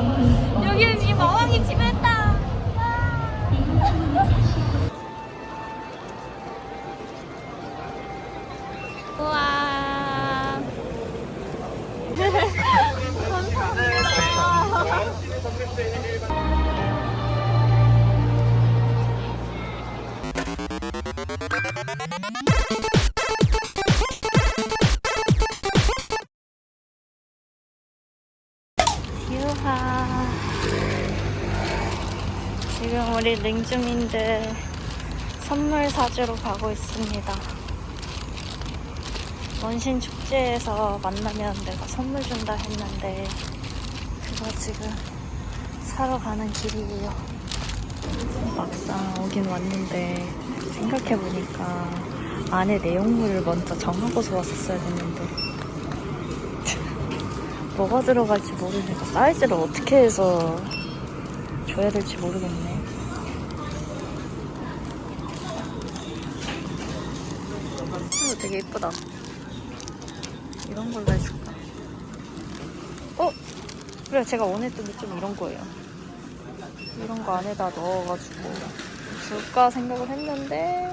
너무 주민들 선물 사주러 가고 있습니다. 원신 축제에서 만나면 내가 선물 준다 했는데 그거 지금 사러 가는 길이에요. 막상 오긴 왔는데 생각해보니까 안에 내용물을 먼저 정하고서 왔었어야 했는데 뭐가 들어갈지 모르니까 사이즈를 어떻게 해서 줘야 될지 모르겠네. 이거 되게 이쁘다. 이런 걸로 해줄까? 어? 그래, 제가 원했던 게 좀 이런 거예요. 이런 거 안에다 넣어가지고 줄까 생각을 했는데,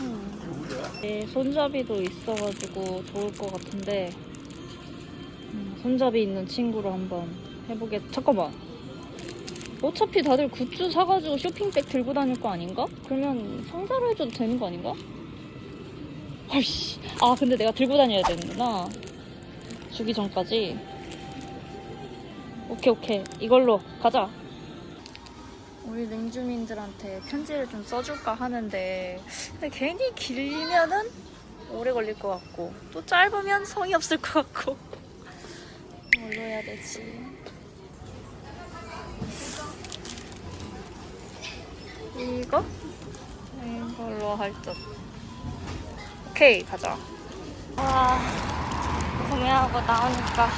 음. 네, 손잡이도 있어가지고 좋을 것 같은데, 음, 손잡이 있는 친구로 한번 해보겠. 잠깐만. 어차피 다들 굿즈 사가지고 쇼핑백 들고 다닐 거 아닌가? 그러면 상자로 해줘도 되는 거 아닌가? 아이씨. 아, 근데 내가 들고 다녀야 되는구나. 주기 전까지. 오케이, 오케이. 이걸로 가자. 우리 냉주민들한테 편지를 좀 써줄까 하는데, 근데 괜히 길면은 오래 걸릴 것 같고, 또 짧으면 성의 없을 것 같고. 뭘로 해야 되지? 이거? 이걸로 할 듯. 오케이, 가자. 와, 구매하고 나오니까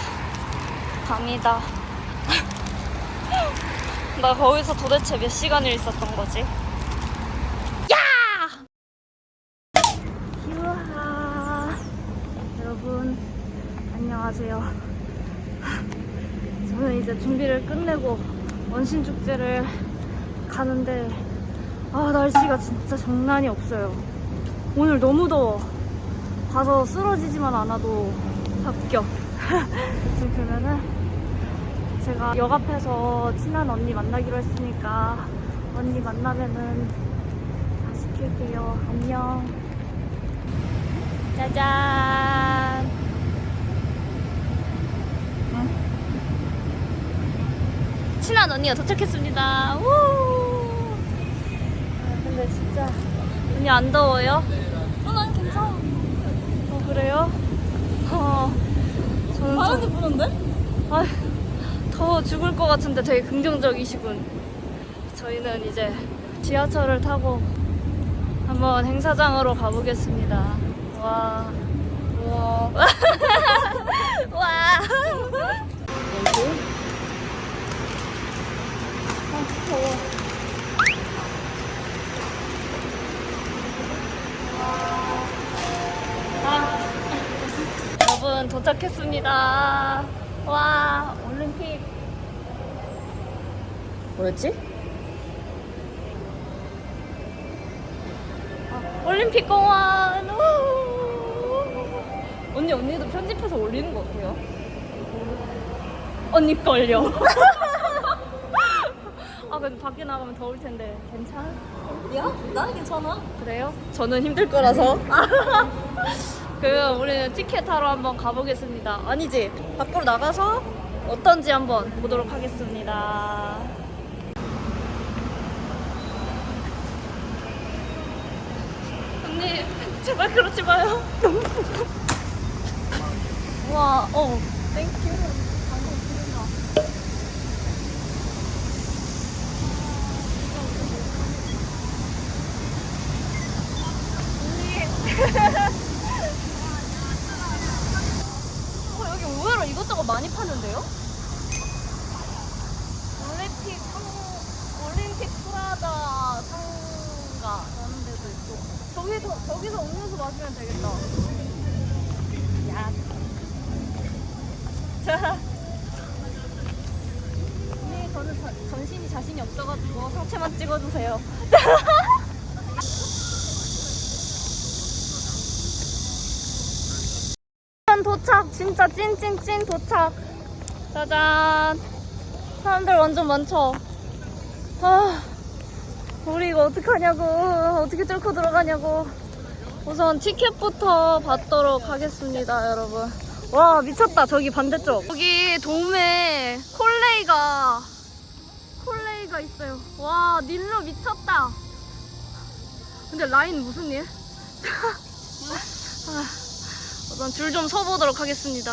밤이다. 나 거기서 도대체 몇 시간을 있었던 거지? 야! 유하. 여러분, 안녕하세요. 저는 이제 준비를 끝내고 원신 축제를 가는데 아 날씨가 진짜 장난이 없어요. 오늘 너무 더워. 가서 쓰러지지만 않아도 합격. 지금 그러면은 제가 역 앞에서 친한 언니 만나기로 했으니까 언니 만나면은 다 시킬게요. 안녕. 짜잔. 친한 언니가 도착했습니다. 우! 아, 근데 진짜 언니 안 더워요? 그래요? 어, 저는 좀, 부는데? 아, 더워 죽을 것 같은데 되게 긍정적이시군. 저희는 이제 지하철을 타고 한번 행사장으로 가보겠습니다. 와. 우와. 와. 아, 여러분 도착했습니다. 와 올림픽 뭐였지? 아, 올림픽 공원. 우! 언니 언니도 편집해서 올리는 거 어때요? 언니 걸려. 아 근데 밖에 나가면 더울 텐데 괜찮아? 야? 나는 괜찮아. 그래요? 저는 힘들 거라서. 그러면 우리는 티켓 타러 한번 가보겠습니다. 아니지? 밖으로 나가서 어떤지 한번 보도록 하겠습니다. 언니, 제발 그러지 마요. 와, 어, 땡큐. 거 많이 파는데요? 올림픽 상, 올림픽 프라다 상가라는 데도 있고. 저기서, 저기서 음료수 마시면 되겠다. 야. 자. 언니, 저는 전신이 자신이 없어가지고 상체만 찍어주세요. 찐찐찐 도착. 짜잔. 사람들 완전 많죠? 아 우리 이거 어떡하냐고. 어떻게 뚫고 들어가냐고. 우선 티켓부터 받도록 하겠습니다 여러분. 와 미쳤다. 저기 반대쪽. 여기 돔에 콜레이가 콜레이가 있어요. 와 닐로 미쳤다. 근데 라인 무슨 일? 아, 우선 줄 좀 서보도록 하겠습니다.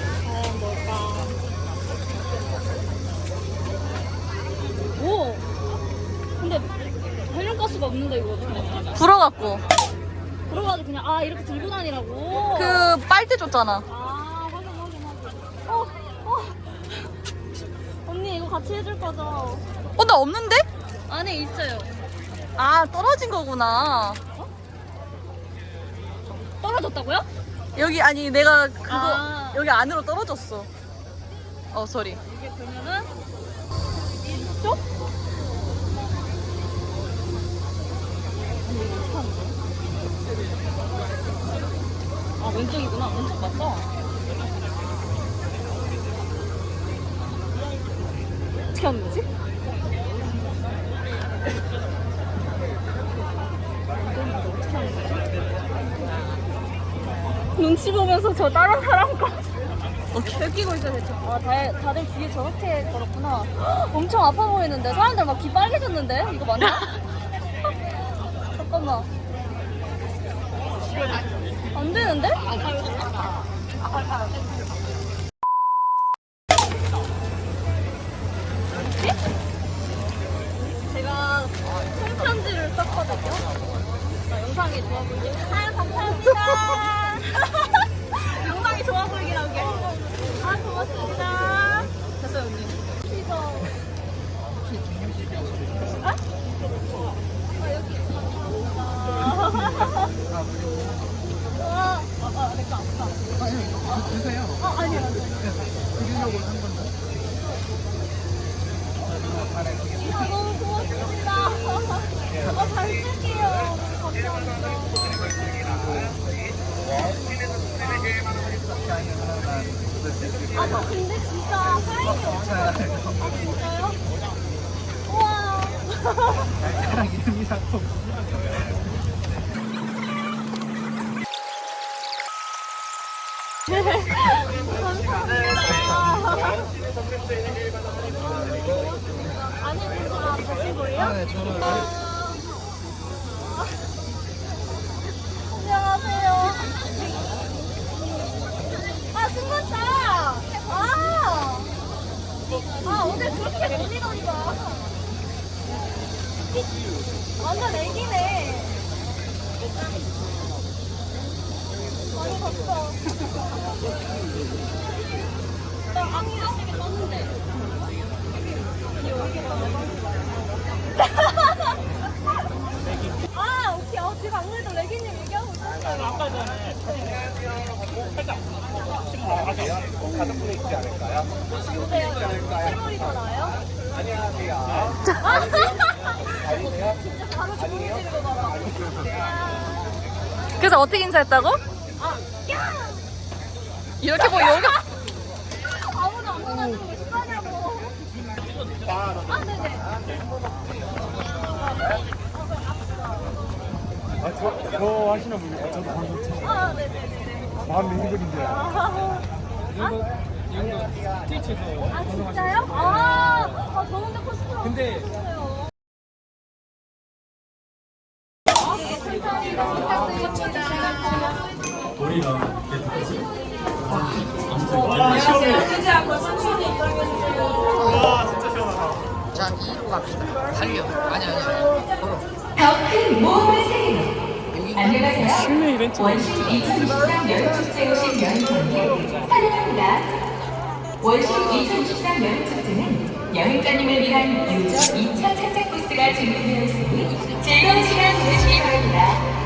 불어갖고 들어가서 그냥 아 이렇게 들고 다니라고. 그 빨대 줬잖아. 아 확인 확인 확인. 어 어. 언니 이거 같이 해줄 거죠? 어 나 없는데? 안에 있어요. 아 떨어진 거구나. 떨어졌다고요? 여기 아니 내가 그거 아. 여기 안으로 떨어졌어. 어 소리. 이게 그러면은 이쪽? 근데 이거 어떻게 하는 거야? 아 왼쪽이구나. 왼쪽 맞죠? 어떻게 하는 거지? 눈치 보면서 저 다른 사람 거 베끼고 있어요 대충 아 다, 다들 뒤에 저렇게 걸었구나 헉, 엄청 아파 보이는데 사람들 막 귀 빨개졌는데 이거 맞나? 잠깐만 안 되는데? 제가 손편지를 썼거든요. 자, 영상이 좋아 보이게 아유 감사합니다. 영상이 좋아 보이기라고 아 고맙습니다. 됐어요 언니. 피자 아? 아 여기 감사합니다. 와, 아, 아, 내거 아프다. 드세요. 아, 아니요, 아니요. 드리려고 아니, 진짜 가시고요? 아, 네, 저는 안녕하세요. 아, 승관차! 아! 아, 오늘 그렇게 놀리던가. 완전 애기네. 많이 컸어. 나 악수하시게 떴는데. 아, 오케이. 어, 지금 안 그래도 레기님 얘기하고 봐봐. 그래서 어떻게 인사했다고? 아, 야! 이렇게 뭐 여기 아무도 안 받아주는 게 심하냐고. 아, 네네. 아, 저, 저 하시는 분이 저도 방금 아, 네네네. 마음 미리거든요. 아, 아? 이거 트위치에서 아 진짜요? 아, 아 더운데 코스프레 근데 자, 2로 갑시다. 달려. 아니, 아니, 아니. 걸어. 더큰 세계로 안녕하세요. 원신 2023 여름축제 오신 여행객 환영합니다. 원신 2023 여름축제는 여행자님을 위한 유저 2차 착장 부스가 준비되어 있으니 즐거운 시간 보내시기 바랍니다.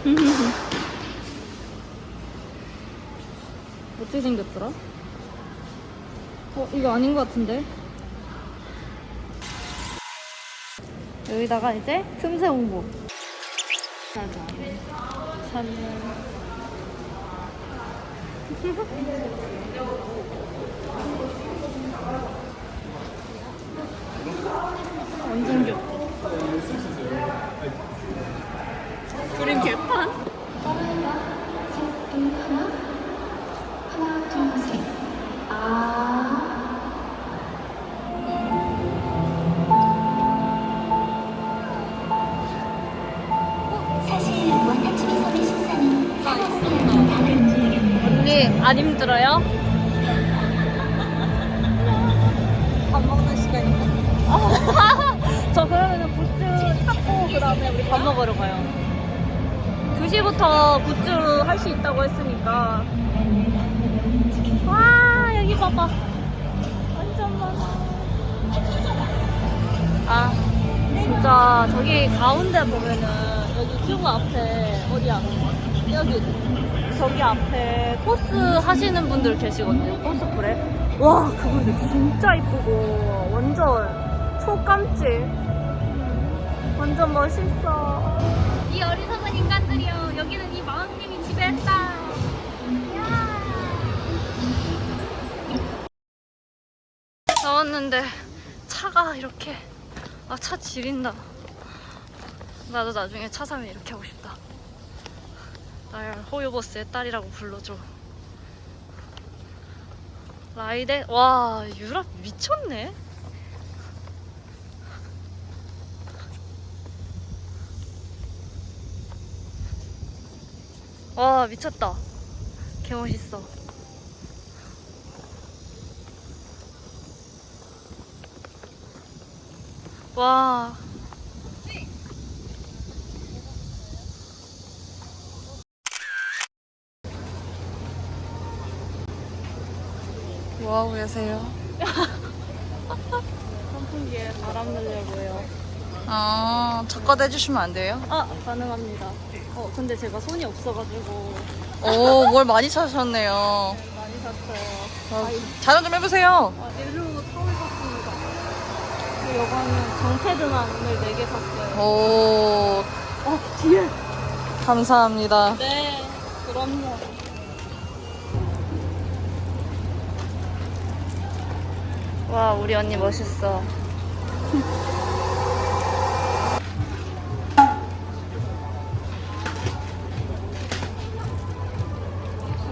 어떻게 생겼더라? 어, 이거 아닌 것 같은데? 여기다가 이제 틈새 홍보. 짜잔. 사진. 완전 귀엽다. 그림 개판? 사실 신사는 언니, 안 힘들어요? 밥 먹는 시간이다. 저 그러면은 굿즈 찾고 그 다음에 우리 밥 먹으러 가요. 2시부터 굿즈 할수 있다고 했으니까. 와, 여기 봐봐. 완전 많아. 아, 진짜 저기 가운데 보면은 여기 큐브 앞에 어디야? 여기. 저기 앞에 코스 하시는 분들 계시거든요. 코스프레. 와, 그분들 진짜 이쁘고 완전 초깜찍. 완전 멋있어. 이 어리석은 인간들이여 여기는 이 마왕님이 지배했다. 나왔는데 차가 이렇게 아 차 지린다. 나도 나중에 차 사면 이렇게 하고 싶다. 날 호요버스의 딸이라고 불러줘. 라이덴 와 유럽 미쳤네. 와 미쳤다. 개 멋있어. 와. 뭐 하고 계세요? 선풍기에 바람 넣으려고요. 아, 저거 해주시면 안 돼요? 아, 가능합니다. 어, 근데 제가 손이 없어가지고 오, 뭘 많이 찾으셨네요. 많이 샀어요. 어, 자랑 좀 해보세요. 아, 일로 타올 샀습니다. 그리고 이거는 정패드만 오늘 4개 샀어요. 오, 어, 뒤에! 감사합니다. 네, 그럼요. 와, 우리 언니 멋있어.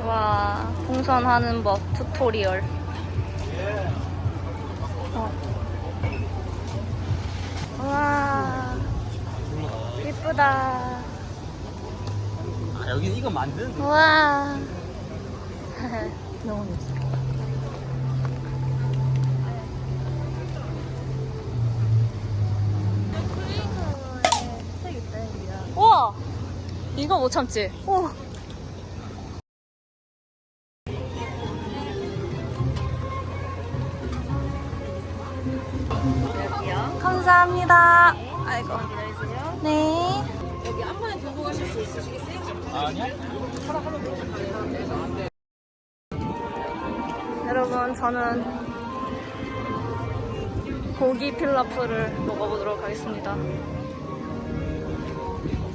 와, 풍선하는 법 튜토리얼. 어. 와, 이쁘다. 아, 여기 이거 만드는 와. 너무 멋있어. 우와! 이거 못 참지? 우 여러분 저는 고기 필라프를 먹어보도록 하겠습니다.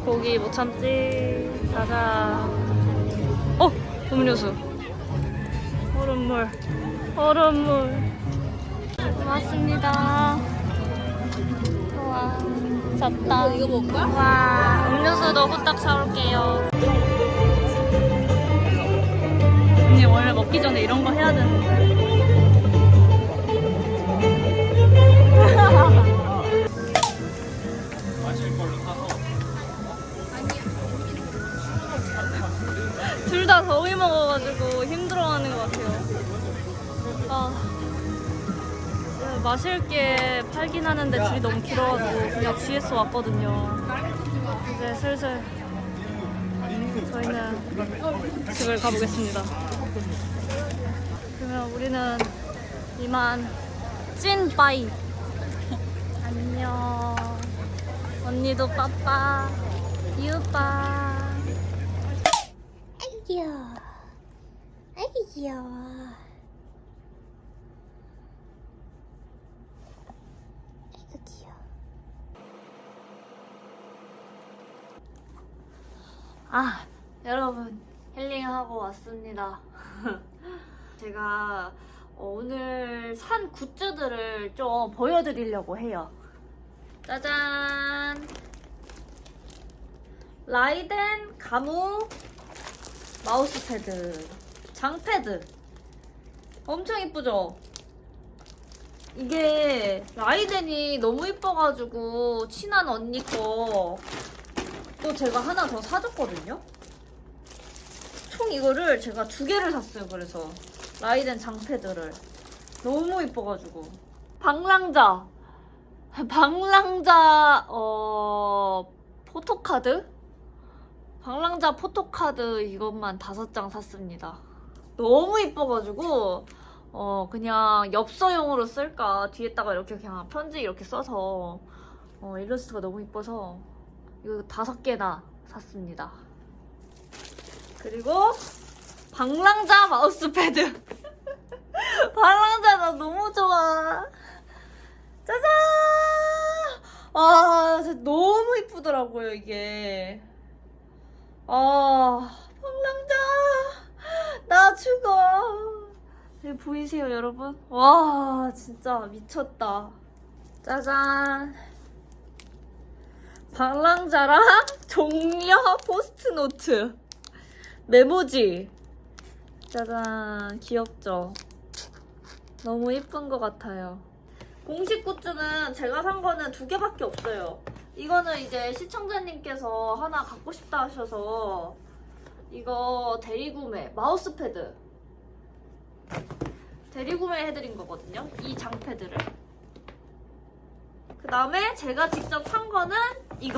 고기 못 참지. 가자. 어 음료수. 얼음물. 얼음물. 고맙습니다. 와 졌다. 이거 먹을 거야? 와 음료수도 후딱 사올게요. 언니 원래 먹기 전에 이런 거 해야 되는데. 둘 다 더위 먹어가지고 힘들어하는 것 같아요. 아, 마실 게 팔긴 하는데 줄이 너무 길어가지고 그냥 GS 왔거든요. 이제 슬슬 저희는 집을 가보겠습니다. 그러면 우리는 이만 찐빠이 안녕 언니도 빠빠 유빠 아기 귀여워. 아기 귀여워. 아이고 귀여워. 아 여러분 힐링하고 왔습니다. 제가 어, 오늘 산 굿즈들을 좀 보여드리려고 해요. 짜잔! 라이덴 가무 마우스 패드 장패드. 엄청 이쁘죠? 이게 라이덴이 너무 이뻐가지고 친한 언니 거 또 제가 하나 더 사줬거든요? 총 이거를 제가 두 개를 샀어요, 그래서. 라이덴 장패드를. 너무 이뻐가지고. 방랑자. 방랑자, 어, 포토카드? 방랑자 포토카드 이것만 다섯 장 샀습니다. 너무 이뻐가지고, 어, 그냥 엽서용으로 쓸까. 뒤에다가 이렇게 그냥 편지 이렇게 써서, 어, 일러스트가 너무 이뻐서, 이거 다섯 개나 샀습니다. 그리고 방랑자 마우스 패드. 방랑자 나 너무 좋아. 짜잔! 아, 진짜 너무 이쁘더라고요, 이게. 아, 방랑자! 나 죽어! 보이세요, 여러분? 와, 진짜 미쳤다. 짜잔! 방랑자랑 종려 포스트노트. 메모지. 짜잔 귀엽죠? 너무 예쁜 것 같아요. 공식 굿즈는 제가 산 거는 두 개밖에 없어요. 이거는 이제 시청자님께서 하나 갖고 싶다 하셔서 이거 대리구매 마우스패드. 대리구매 해드린 거거든요 이 장패드를 그 다음에 제가 직접 산 거는 이거.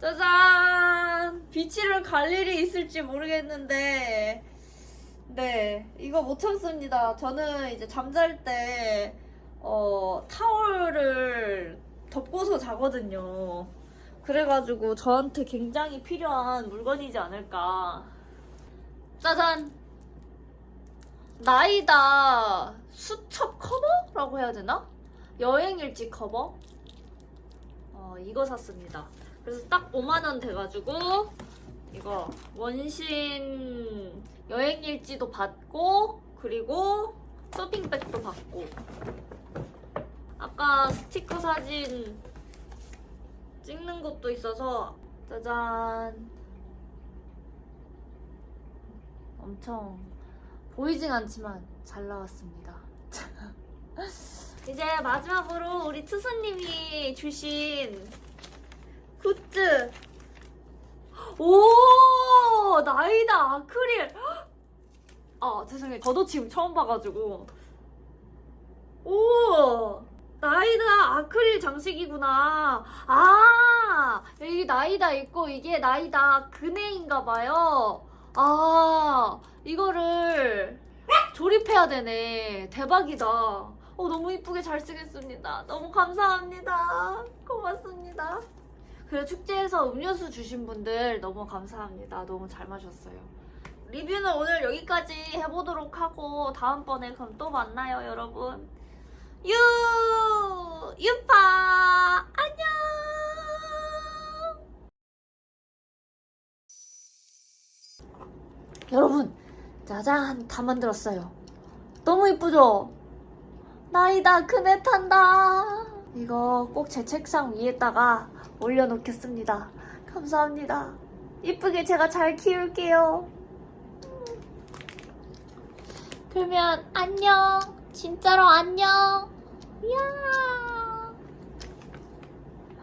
짜잔! 비치를 갈 일이 있을지 모르겠는데, 네, 이거 못 참습니다. 저는 이제 잠잘 때, 어, 타월을 덮고서 자거든요. 그래가지고 저한테 굉장히 필요한 물건이지 않을까. 짜잔! 나이다 수첩 커버라고 해야 되나? 여행 일지 커버? 어, 이거 샀습니다. 그래서 딱 5만 원 돼가지고, 이거 원신 여행 일지도 받고, 그리고 쇼핑백도 받고 아까 스티커 사진 찍는 것도 있어서 짜잔 엄청 보이진 않지만 잘 나왔습니다 이제 마지막으로 우리 투수님이 주신 굿즈. 오 나이다 아크릴. 아 죄송해요. 저도 지금 처음 봐가지고. 오 나이다 아크릴 장식이구나. 아 여기 나이다 있고 이게 나이다 그네인가봐요. 아 이거를 조립해야 되네. 대박이다 어 너무 이쁘게 잘 쓰겠습니다. 너무 감사합니다. 고맙습니다. 그리고 축제에서 음료수 주신 분들 너무 감사합니다. 너무 잘 마셨어요. 리뷰는 오늘 여기까지 해보도록 하고 다음번에 그럼 또 만나요 여러분. 유! 유파! 안녕! 여러분 짜잔! 다 만들었어요. 너무 이쁘죠? 나이다 그네 탄다. 이거 꼭 제 책상 위에다가 올려놓겠습니다. 감사합니다. 이쁘게 제가 잘 키울게요. 그러면 안녕. 진짜로 안녕. 이야